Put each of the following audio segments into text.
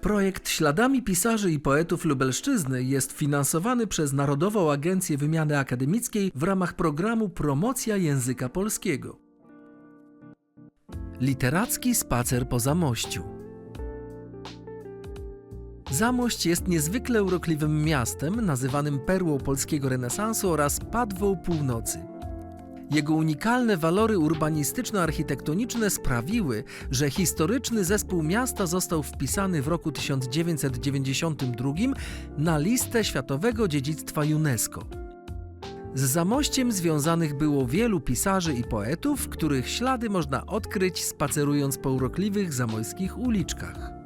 Projekt Śladami Pisarzy i Poetów Lubelszczyzny jest finansowany przez Narodową Agencję Wymiany Akademickiej w ramach programu Promocja Języka Polskiego. Literacki spacer po Zamościu. Zamość jest niezwykle urokliwym miastem, nazywanym perłą polskiego renesansu oraz padwą północy. Jego unikalne walory urbanistyczno-architektoniczne sprawiły, że historyczny zespół miasta został wpisany w roku 1992 na listę Światowego Dziedzictwa UNESCO. Z Zamościem związanych było wielu pisarzy i poetów, których ślady można odkryć spacerując po urokliwych zamojskich uliczkach.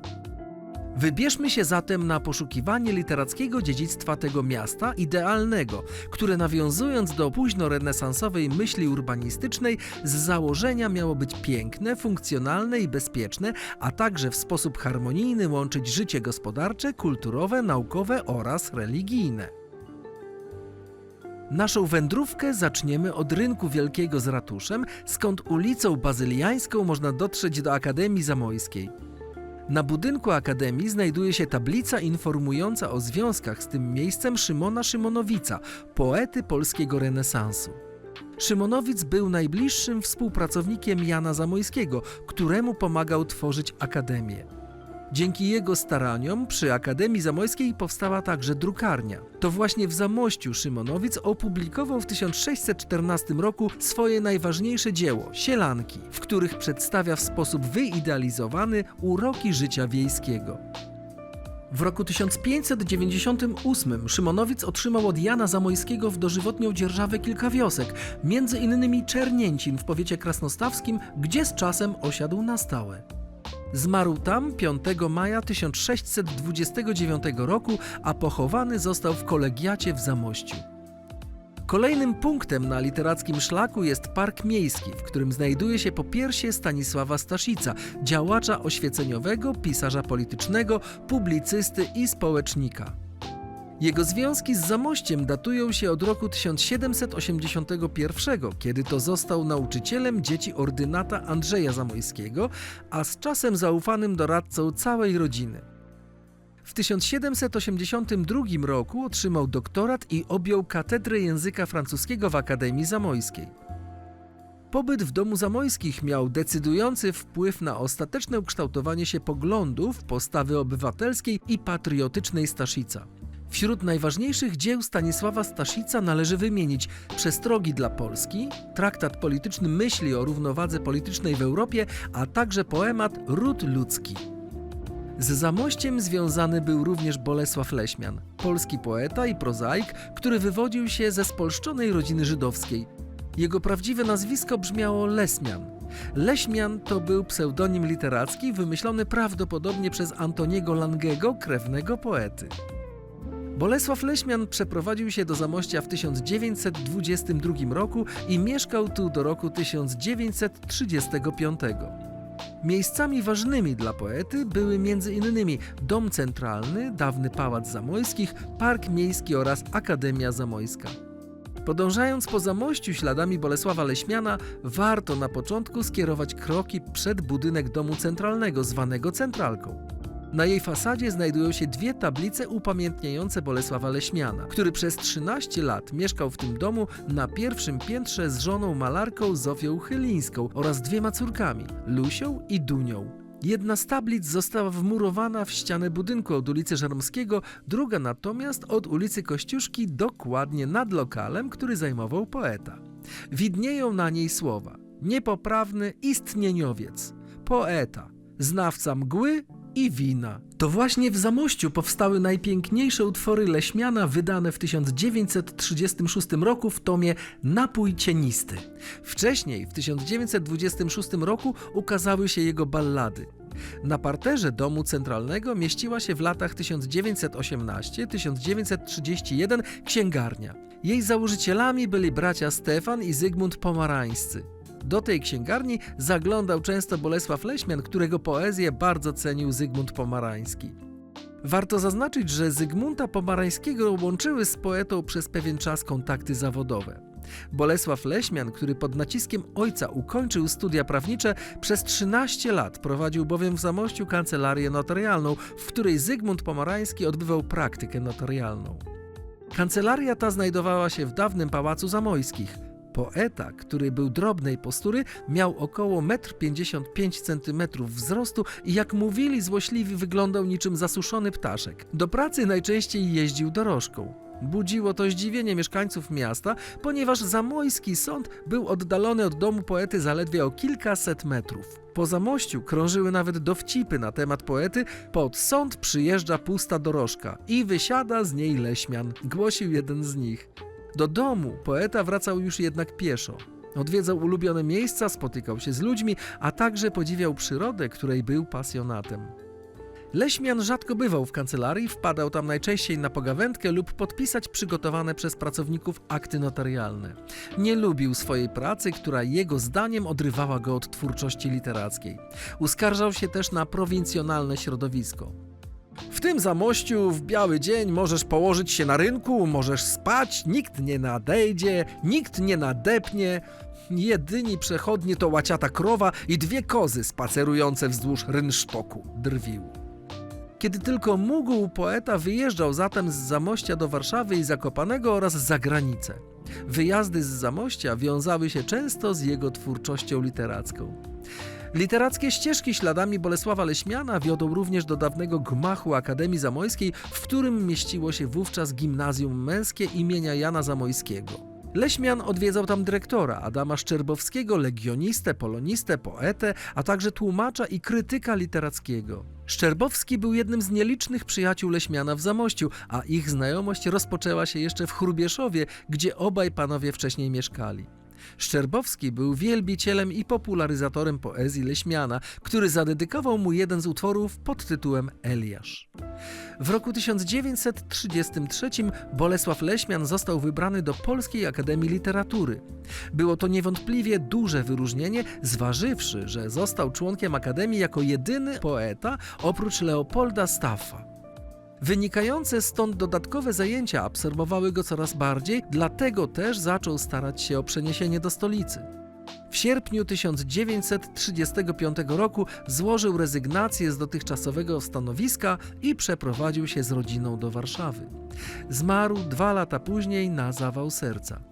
Wybierzmy się zatem na poszukiwanie literackiego dziedzictwa tego miasta idealnego, które nawiązując do późnorenesansowej myśli urbanistycznej z założenia miało być piękne, funkcjonalne i bezpieczne, a także w sposób harmonijny łączyć życie gospodarcze, kulturowe, naukowe oraz religijne. Naszą wędrówkę zaczniemy od rynku wielkiego z ratuszem, skąd ulicą Bazyliańską można dotrzeć do Akademii Zamojskiej. Na budynku Akademii znajduje się tablica informująca o związkach z tym miejscem Szymona Szymonowica, poety polskiego renesansu. Szymonowic był najbliższym współpracownikiem Jana Zamojskiego, któremu pomagał tworzyć Akademię. Dzięki jego staraniom przy Akademii Zamojskiej powstała także drukarnia. To właśnie w Zamościu Szymonowic opublikował w 1614 roku swoje najważniejsze dzieło Sielanki, w których przedstawia w sposób wyidealizowany uroki życia wiejskiego. W roku 1598 Szymonowic otrzymał od Jana Zamojskiego w dożywotnią dzierżawę kilka wiosek, między innymi Czernięcin w powiecie krasnostawskim, gdzie z czasem osiadł na stałe. Zmarł tam 5 maja 1629 roku, a pochowany został w kolegiacie w Zamościu. Kolejnym punktem na literackim szlaku jest Park Miejski, w którym znajduje się popiersie Stanisława Staszica, działacza oświeceniowego, pisarza politycznego, publicysty i społecznika. Jego związki z Zamościem datują się od roku 1781, kiedy to został nauczycielem dzieci ordynata Andrzeja Zamojskiego, a z czasem zaufanym doradcą całej rodziny. W 1782 roku otrzymał doktorat i objął katedrę języka francuskiego w Akademii Zamojskiej. Pobyt w domu Zamojskich miał decydujący wpływ na ostateczne ukształtowanie się poglądów, postawy obywatelskiej i patriotycznej Staszica. Wśród najważniejszych dzieł Stanisława Staszica należy wymienić Przestrogi dla Polski, traktat polityczny myśli o równowadze politycznej w Europie, a także poemat Ród ludzki. Z Zamościem związany był również Bolesław Leśmian, polski poeta i prozaik, który wywodził się ze spolszczonej rodziny żydowskiej. Jego prawdziwe nazwisko brzmiało Lesmian. Leśmian to był pseudonim literacki wymyślony prawdopodobnie przez Antoniego Langego, krewnego poety. Bolesław Leśmian przeprowadził się do Zamościa w 1922 roku i mieszkał tu do roku 1935. Miejscami ważnymi dla poety były m.in. Dom Centralny, dawny Pałac Zamojskich, Park Miejski oraz Akademia Zamojska. Podążając po Zamościu śladami Bolesława Leśmiana, warto na początku skierować kroki przed budynek Domu Centralnego, zwanego Centralką. Na jej fasadzie znajdują się dwie tablice upamiętniające Bolesława Leśmiana, który przez 13 lat mieszkał w tym domu na pierwszym piętrze z żoną malarką Zofią Chylińską oraz dwiema córkami, Lusią i Dunią. Jedna z tablic została wmurowana w ścianę budynku od ulicy Żaromskiego, druga natomiast od ulicy Kościuszki dokładnie nad lokalem, który zajmował poeta. Widnieją na niej słowa niepoprawny istnieniowiec, poeta, znawca mgły i wina. To właśnie w Zamościu powstały najpiękniejsze utwory Leśmiana wydane w 1936 roku w tomie Napój cienisty. Wcześniej, w 1926 roku, ukazały się jego ballady. Na parterze domu centralnego mieściła się w latach 1918-1931 księgarnia. Jej założycielami byli bracia Stefan i Zygmunt Pomarańscy. Do tej księgarni zaglądał często Bolesław Leśmian, którego poezję bardzo cenił Zygmunt Pomarański. Warto zaznaczyć, że Zygmunta Pomarańskiego łączyły z poetą przez pewien czas kontakty zawodowe. Bolesław Leśmian, który pod naciskiem ojca ukończył studia prawnicze, przez 13 lat prowadził bowiem w Zamościu kancelarię notarialną, w której Zygmunt Pomarański odbywał praktykę notarialną. Kancelaria ta znajdowała się w dawnym Pałacu Zamojskich. Poeta, który był drobnej postury, miał około 1,55 cm wzrostu i jak mówili złośliwi wyglądał niczym zasuszony ptaszek. Do pracy najczęściej jeździł dorożką. Budziło to zdziwienie mieszkańców miasta, ponieważ Zamojski sąd był oddalony od domu poety zaledwie o kilkaset metrów. Po Zamościu krążyły nawet dowcipy na temat poety, pod sąd przyjeżdża pusta dorożka i wysiada z niej leśmian, głosił jeden z nich. Do domu poeta wracał już jednak pieszo. Odwiedzał ulubione miejsca, spotykał się z ludźmi, a także podziwiał przyrodę, której był pasjonatem. Leśmian rzadko bywał w kancelarii, wpadał tam najczęściej na pogawędkę lub podpisać przygotowane przez pracowników akty notarialne. Nie lubił swojej pracy, która jego zdaniem odrywała go od twórczości literackiej. Uskarżał się też na prowincjonalne środowisko. Tym zamościu w biały dzień możesz położyć się na rynku, możesz spać, nikt nie nadejdzie, nikt nie nadepnie. Jedyni przechodnie to łaciata krowa i dwie kozy spacerujące wzdłuż rynsztoku, drwił. Kiedy tylko mógł, poeta wyjeżdżał zatem z Zamościa do Warszawy i Zakopanego oraz za granicę. Wyjazdy z Zamościa wiązały się często z jego twórczością literacką. Literackie ścieżki śladami Bolesława Leśmiana wiodą również do dawnego gmachu Akademii Zamojskiej, w którym mieściło się wówczas gimnazjum męskie imienia Jana Zamojskiego. Leśmian odwiedzał tam dyrektora Adama Szczerbowskiego, legionistę, polonistę, poetę, a także tłumacza i krytyka literackiego. Szczerbowski był jednym z nielicznych przyjaciół Leśmiana w Zamościu, a ich znajomość rozpoczęła się jeszcze w Chrubieszowie, gdzie obaj panowie wcześniej mieszkali. Szczerbowski był wielbicielem i popularyzatorem poezji Leśmiana, który zadedykował mu jeden z utworów pod tytułem Eliasz. W roku 1933 Bolesław Leśmian został wybrany do Polskiej Akademii Literatury. Było to niewątpliwie duże wyróżnienie, zważywszy, że został członkiem Akademii jako jedyny poeta oprócz Leopolda Staffa. Wynikające stąd dodatkowe zajęcia absorbowały go coraz bardziej, dlatego też zaczął starać się o przeniesienie do stolicy. W sierpniu 1935 roku złożył rezygnację z dotychczasowego stanowiska i przeprowadził się z rodziną do Warszawy. Zmarł dwa lata później na zawał serca.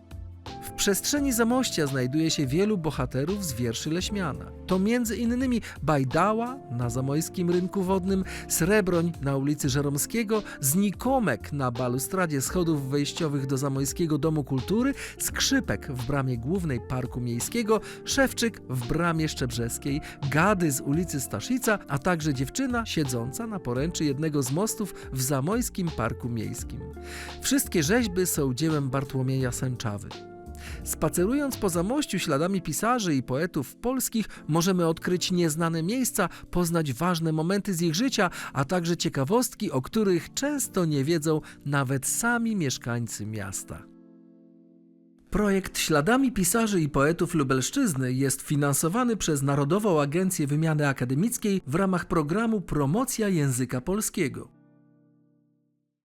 Przestrzeni Zamościa znajduje się wielu bohaterów z wierszy Leśmiana. To między innymi Bajdała na zamojskim rynku wodnym, Srebroń na ulicy Żeromskiego, Znikomek na balustradzie schodów wejściowych do Zamojskiego Domu Kultury, Skrzypek w bramie głównej Parku Miejskiego, Szewczyk w bramie Szczebrzeskiej, Gady z ulicy Staszica, a także dziewczyna siedząca na poręczy jednego z mostów w Zamojskim Parku Miejskim. Wszystkie rzeźby są dziełem Bartłomieja Sęczawy. Spacerując po Zamościu śladami pisarzy i poetów polskich, możemy odkryć nieznane miejsca, poznać ważne momenty z ich życia, a także ciekawostki, o których często nie wiedzą nawet sami mieszkańcy miasta. Projekt Śladami Pisarzy i Poetów Lubelszczyzny jest finansowany przez Narodową Agencję Wymiany Akademickiej w ramach programu Promocja Języka Polskiego.